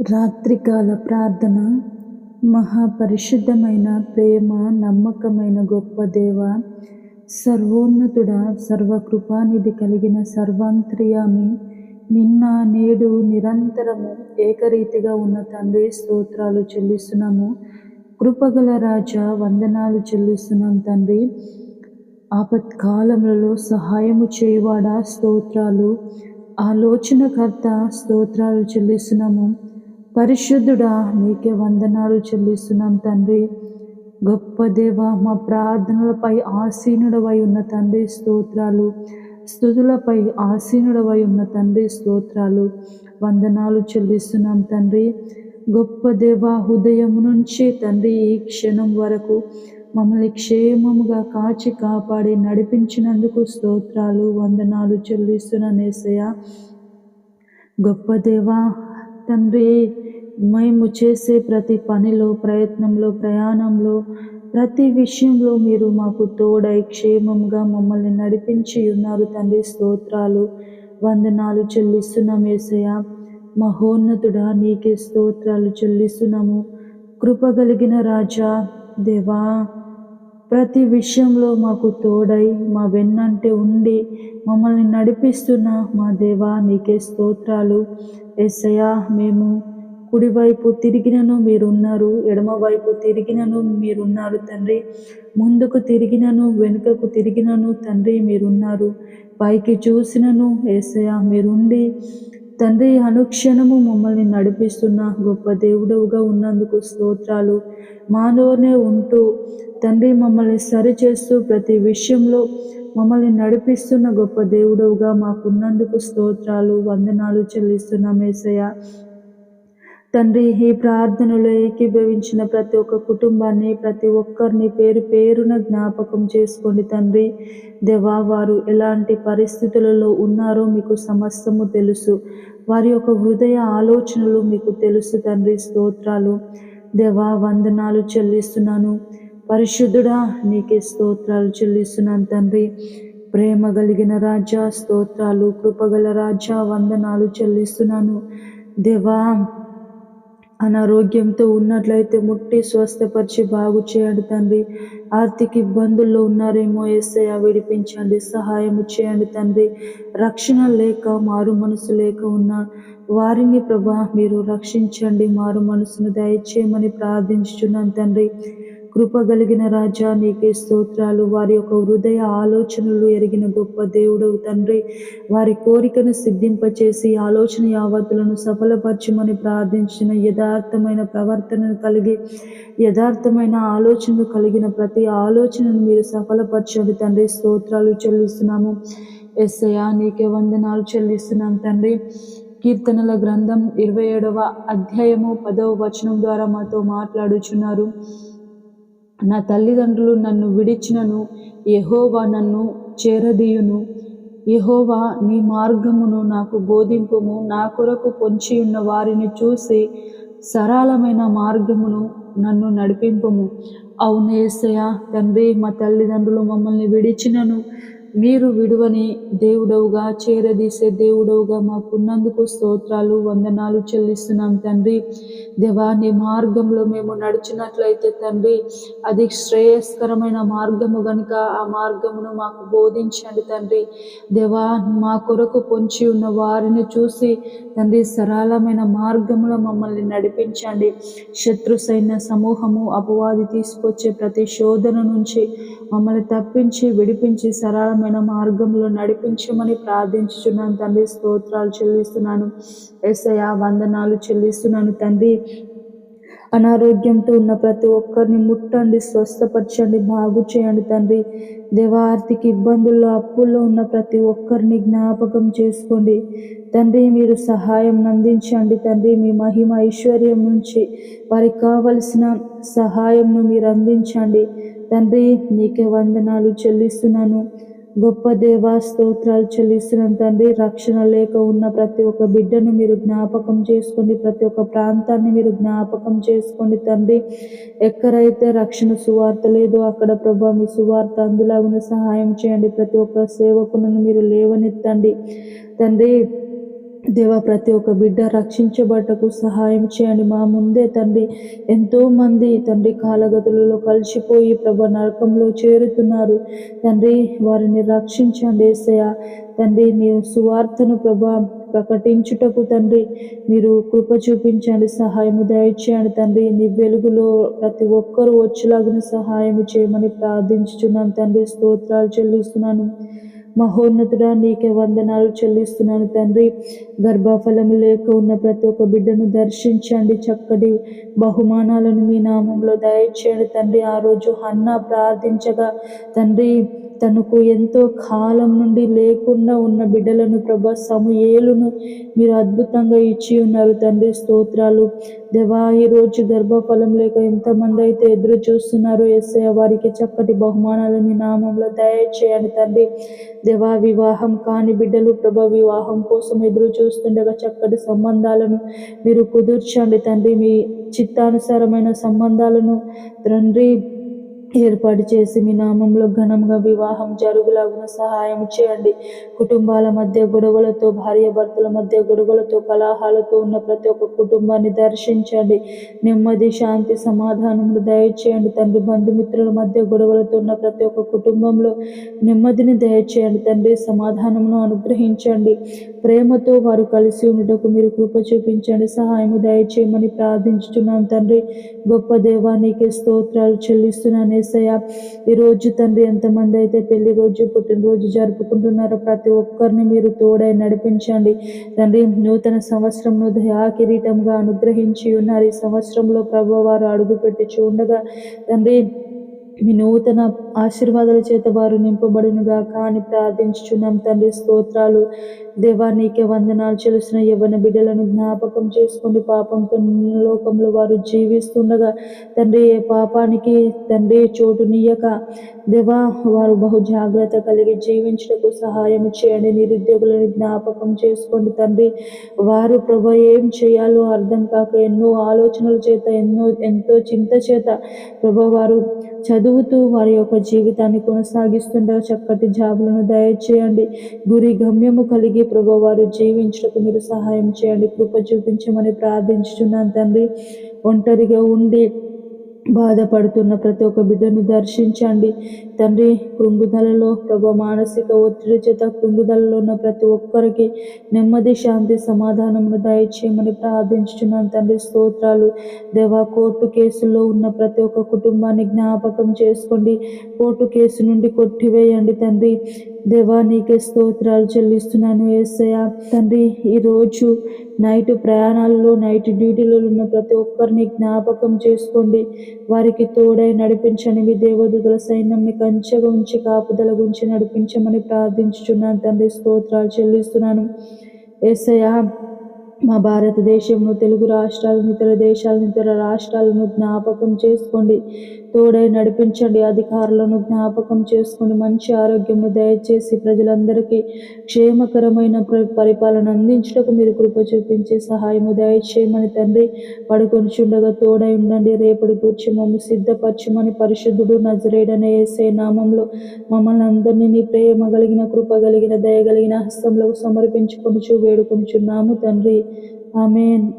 రాత్రికాల ప్రార్థన మహాపరిశుద్ధమైన ప్రేమ నమ్మకమైన గొప్ప దేవ సర్వోన్నతుడ సర్వకృపానిధి కలిగిన సర్వాంతర్యామి నిన్న నేడు నిరంతరము ఏకరీతిగా ఉన్న తండ్రి స్తోత్రాలు చెల్లిస్తున్నాము. కృపగల రాజా వందనాలు చెల్లిస్తున్నాం తండ్రి. ఆపత్కాలములలో సహాయము చేయవాడా స్తోత్రాలు. ఆలోచనకర్త స్తోత్రాలు చెల్లిస్తున్నాము. పరిశుద్ధుడా నీకే వందనాలు చెల్లిస్తున్నాం తండ్రి. గొప్ప దేవ మా ప్రార్థనలపై ఆసీనుడవై ఉన్న తండ్రి స్తోత్రాలు. స్థుతులపై ఆసీనుడవై ఉన్న తండ్రి స్తోత్రాలు. వందనాలు చెల్లిస్తున్నాం తండ్రి. గొప్ప దేవ హృదయం నుంచి తండ్రి ఈ క్షణం వరకు మమ్మల్ని క్షేమముగా కాచి కాపాడి నడిపించినందుకు స్తోత్రాలు వందనాలు చెల్లిస్తున్నాను ఏసయ్య. గొప్ప దేవ తండ్రి మేము చేసే ప్రతి పనిలో ప్రయత్నంలో ప్రయాణంలో ప్రతి విషయంలో మీరు మాకు తోడై క్షేమంగా మమ్మల్ని నడిపించి ఉన్నారు తండ్రి. స్తోత్రాలు వందనాలు చెల్లిస్తున్నాం ఏసయ మహోన్నతుడా నీకే స్తోత్రాలు చెల్లిస్తున్నాము. కృపగలిగిన రాజా దేవా ప్రతి విషయంలో మాకు తోడై మా వెన్నంటే ఉండి మమ్మల్ని నడిపిస్తున్న మా దేవా నీకే స్తోత్రాలు. ఎస్సయా మేము కుడివైపు తిరిగినను మీరున్నారు ఎడమవైపు తిరిగినను మీరున్నారు తండ్రి. ముందుకు తిరిగినను వెనుకకు తిరిగినను తండ్రి మీరున్నారు. పైకి చూసినను ఏసయ మీరుండి తండ్రి అనుక్షణము మమ్మల్ని నడిపిస్తున్న గొప్ప దేవుడవుగా ఉన్నందుకు స్తోత్రాలు. మాలోనే ఉంటూ తండ్రి మమ్మల్ని సరిచేస్తూ ప్రతి విషయంలో మమ్మల్ని నడిపిస్తున్న గొప్ప దేవుడవుగా మాకున్నందుకు స్తోత్రాలు. వందనాలు చెల్లిస్తున్నాం ఏసయ్య. తండ్రి ఈ ప్రార్థనలో ఏకీభవించిన ప్రతి ఒక్క కుటుంబాన్ని ప్రతి ఒక్కరిని పేరు పేరున జ్ఞాపకం చేసుకోండి తండ్రి. దేవా వారు ఎలాంటి పరిస్థితులలో ఉన్నారో మీకు సమస్తము తెలుసు. వారి యొక్క హృదయ ఆలోచనలు మీకు తెలుసు తండ్రి స్తోత్రాలు. దేవా వందనాలు చెల్లిస్తున్నాను. పరిశుద్ధుడా నీకే స్తోత్రాలు చెల్లిస్తున్నాను తండ్రి. ప్రేమ కలిగిన రాజా స్తోత్రాలు కృపగల రాజా వందనాలు చెల్లిస్తున్నాను. దేవా అనారోగ్యంతో ఉన్నట్లయితే ముట్టి స్వస్థపరిచి బాగు చేయండి తండ్రి. ఆర్థిక ఇబ్బందుల్లో ఉన్నారేమో ఎస్ఐ విడిపించండి సహాయం చేయండి తండ్రి. రక్షణ లేక మారు మనసు లేక ఉన్న వారిని ప్రభా మీరు రక్షించండి మారు మనసును దయచేయమని ప్రార్థించుచున్నాను తండ్రి. కృపగలిగిన రాజా నీకే స్తోత్రాలు. వారి యొక్క హృదయ ఆలోచనలు ఎరిగిన గొప్ప దేవుడు తండ్రి. వారి కోరికను సిద్ధింపచేసి ఆలోచన యావత్తులను సఫలపరచమని ప్రార్థించిన యథార్థమైన ప్రవర్తనను కలిగి యథార్థమైన ఆలోచనలు కలిగిన ప్రతి ఆలోచనను మీరు సఫలపరచండి తండ్రి. స్తోత్రాలు చెల్లిస్తున్నాము. ఎస్ఐయా నీకే వందనాలు చెల్లిస్తున్నాం తండ్రి. కీర్తనల గ్రంథం ఇరవై ఏడవ అధ్యాయము పదవ వచనం ద్వారా మాతో మాట్లాడుచున్నారు. నా తల్లిదండ్రులు నన్ను విడిచినను యహోవా నన్ను చేరదీయును. యహోవా నీ మార్గమును నాకు బోధింపుము నా కొరకు పొంచి ఉన్న వారిని చూసి సరళమైన మార్గమును నన్ను నడిపింపుము. అవునేసయ తండ్రి మా తల్లిదండ్రులు మమ్మల్ని విడిచినను. మీరు విడువని దేవుడవుగా చేరదీసే దేవుడవుగా మాకున్నందుకు స్తోత్రాలు వందనాలు చెల్లిస్తున్నాం తండ్రి. దేవా నీ మార్గంలో మేము నడిచినట్లయితే తండ్రి అది శ్రేయస్కరమైన మార్గము గనుక ఆ మార్గమును మాకు బోధించండి తండ్రి. దేవా మా కొరకు పొంచి ఉన్న వారిని చూసి తండ్రి సరళమైన మార్గంలో మమ్మల్ని నడిపించండి. శత్రు సైన్య సమూహము అపవాది తీసుకొచ్చే ప్రతి శోధన నుంచి మమ్మల్ని తప్పించి విడిపించి సరళమైన మార్గంలో నడిపించమని ప్రార్థించుచున్నాను తండ్రి. స్తోత్రాలు చెల్లిస్తున్నాను. ఎస్ఐ వందనాలు చెల్లిస్తున్నాను తండ్రి. అనారోగ్యంతో ఉన్న ప్రతి ఒక్కరిని ముట్టండి స్వస్థపరచండి బాగు చేయండి తండ్రి. దేవార్థిక ఇబ్బందుల్లో అప్పుల్లో ఉన్న ప్రతి ఒక్కరిని జ్ఞాపకం చేసుకోండి. తండ్రి మీరు సహాయం అందించండి తండ్రి. మీ మహిమ ఐశ్వర్యం నుంచి వారికి కావలసిన సహాయంను మీరు అందించండి. తండ్రి నీకే వందనాలు చెల్లిస్తున్నాను. గొప్ప దేవా స్తోత్రాలు చెల్లిస్తున్నాను తండ్రి. రక్షణ లేక ఉన్న ప్రతి ఒక్క బిడ్డను మీరు జ్ఞాపకం చేసుకోండి. ప్రతి ఒక్క ప్రాంతాన్ని మీరు జ్ఞాపకం చేసుకోండి తండ్రి. ఎక్కడైతే రక్షణ సువార్త లేదో అక్కడ ప్రభా మీ సువార్త అందులాగున సహాయం చేయండి. ప్రతి ఒక్క సేవకులను మీరు లేవనెత్తండి. తండ్రి దేవా ప్రతి ఒక్క బిడ్డ రక్షించబట్టకు సహాయం చేయండి. మా ముందే తండ్రి ఎంతో మంది తండ్రి కాలగతులలో కలిసిపోయి ప్రభ నరకంలో చేరుతున్నారు. తండ్రి వారిని రక్షించండి ఏసయ తండ్రి నీ సువార్తను ప్రభా ప్రకటించుటకు తండ్రి మీరు కృప చూపించండి సహాయము దయచేయండి తండ్రి. నీ వెలుగులో ప్రతి ఒక్కరూ వచ్చేలాగిన సహాయం చేయమని ప్రార్థించుచున్నాను తండ్రి. స్తోత్రాలు చెల్లిస్తున్నాను. మహోన్నతుడా నీకే వందనాలు చెల్లిస్తున్నాను తండ్రి. గర్భఫలము లేక ఉన్న ప్రతి ఒక్క బిడ్డను దర్శించండి. చక్కటి బహుమానాలను మీ నామంలో దయచేయండి తండ్రి. ఆ రోజు అన్న ప్రార్థించగా తండ్రి తనకు ఎంతో కాలం నుండి లేకుండా ఉన్న బిడ్డలను ప్రభా సమూయేలును మీరు అద్భుతంగా ఇచ్చి ఉన్నారు తండ్రి. స్తోత్రాలు. దేవా ఈరోజు గర్భఫలం లేక ఎంతమంది అయితే ఎదురు చూస్తున్నారో ఎస్ఐ వారికి చక్కటి బహుమానాలు మీ నామంలో దయచేయండి తండ్రి. దేవా వివాహం కాని బిడ్డలు ప్రభ వివాహం కోసం ఎదురు చూస్తుండగా చక్కటి సంబంధాలను మీరు కుదుర్చండి తండ్రి. మీ చిత్తానుసారమైన సంబంధాలను తండ్రి ఏర్పాటు చేసి మీ నామంలో ఘనంగా వివాహం జరుగులాగున సహాయం చేయండి. కుటుంబాల మధ్య గొడవలతో భార్య భర్తల మధ్య గొడవలతో కలహాలతో ఉన్న ప్రతి ఒక్క కుటుంబాన్ని దర్శించండి. నెమ్మది శాంతి సమాధానములు దయచేయండి. తండ్రి బంధుమిత్రుల మధ్య గొడవలతో ఉన్న ప్రతి ఒక్క కుటుంబంలో నెమ్మదిని దయచేయండి. తండ్రి సమాధానమును అనుగ్రహించండి. ప్రేమతో వారు కలిసి ఉండటకు మీరు కృప చూపించండి. సహాయము దయచేయమని ప్రార్థించుతున్నాను తండ్రి. గొప్ప దేవానికి స్తోత్రాలు చెల్లిస్తున్నాను ఏసయ్య ఈరోజు తండ్రి ఎంతమంది అయితే పెళ్ళి రోజు పుట్టినరోజు జరుపుకుంటున్నారో ప్రతి ఒక్కరిని మీరు తోడై నడిపించండి. తండ్రి నూతన సంవత్సరంను దయా కిరీటంగా అనుగ్రహించి ఉన్నారు. ఈ సంవత్సరంలో ప్రభు వారు అడుగుపెట్టి చూడగా తండ్రి మీ నూతన ఆశీర్వాదాల చేత వారు నింపబడినగా కానీ ప్రార్థించుచున్నాం. తండ్రి స్తోత్రాలు. దేవా నీకే వందనాలు చెలుసిన యవ్వన బిడ్డలను జ్ఞాపకం చేసుకోండి పాపంతో లోకంలో వారు జీవిస్తుండగా తండ్రి ఏ పాపానికి తండ్రి చోటు నీయక. దేవా వారు బహు జాగ్రత్త కలిగి జీవించటకు సహాయం చేయండి. నిరుద్యోగులను జ్ఞాపకం చేసుకోండి తండ్రి. వారు ప్రభు ఏం చేయాలో అర్థం కాక ఎన్నో ఆలోచనల చేత ఎన్నో ఎంతో చింత చేత ప్రభు వారు చదువుతూ వారి యొక్క జీవితాన్ని కొనసాగిస్తుండగా చక్కటి జాబులను దయచేయండి. గురి గమ్యము కలిగి ప్రభు వారు జీవించటకు మీరు సహాయం చేయండి. కృప చూపించమని ప్రార్థించుతున్నాను తండ్రి. ఒంటరిగా ఉండి బాధపడుతున్న ప్రతి ఒక్క బిడ్డను దర్శించండి. తండ్రి కృంగుదలలో ప్రభు మానసిక ఒత్తిడి చేత కృంగుదలలో ఉన్న ప్రతి ఒక్కరికి నెమ్మది శాంతి సమాధానమును దయచేయమని ప్రార్థించుతున్నాను తండ్రి స్తోత్రాలు. దేవా కోర్టు కేసులో ఉన్న ప్రతి ఒక్క కుటుంబాన్ని జ్ఞాపకం చేసుకోండి. కోర్టు కేసు నుండి కొట్టివేయండి తండ్రి. దేవా నీకే స్తోత్రాలు చెల్లిస్తున్నాను ఏసయ్య. తండ్రి ఈరోజు నైట్ ప్రయాణాల్లో నైట్ డ్యూటీలో ఉన్న ప్రతి ఒక్కరిని జ్ఞాపకం చేసుకోండి. వారికి తోడై నడిపించండి. మీ దేవదూతల సైన్యంని కంచెగా ఉంచి కాపుదల గురించి నడిపించమని ప్రార్థించుచున్నాను. తండ్రి స్తోత్రాలు చెల్లిస్తున్నాను. ఏసయ్య మా భారతదేశంలో తెలుగు రాష్ట్రాలను ఇతర దేశాలను ఇతర రాష్ట్రాలను జ్ఞాపకం చేసుకోండి. తోడై నడిపించండి అధికారులను జ్ఞాపకం చేసుకొని మంచి ఆరోగ్యము దయచేసి ప్రజలందరికీ క్షేమకరమైన పరిపాలన అందించటకు మీరు కృప చూపించే సహాయము దయచేయమని తండ్రి పడుకొని చుండగా తోడై ఉండండి. రేపటి కూర్చి మమ్మ సిద్ధపరచమని పరిశుద్ధుడు నజరేడనే ఏసే నామంలో మమ్మల్ని అందరినీ నీ ప్రేమ కలిగిన కృప కలిగిన దయ కలిగిన హస్తంలో సమర్పించుకొని వేడుకొనిచున్నాము తండ్రి. Amen.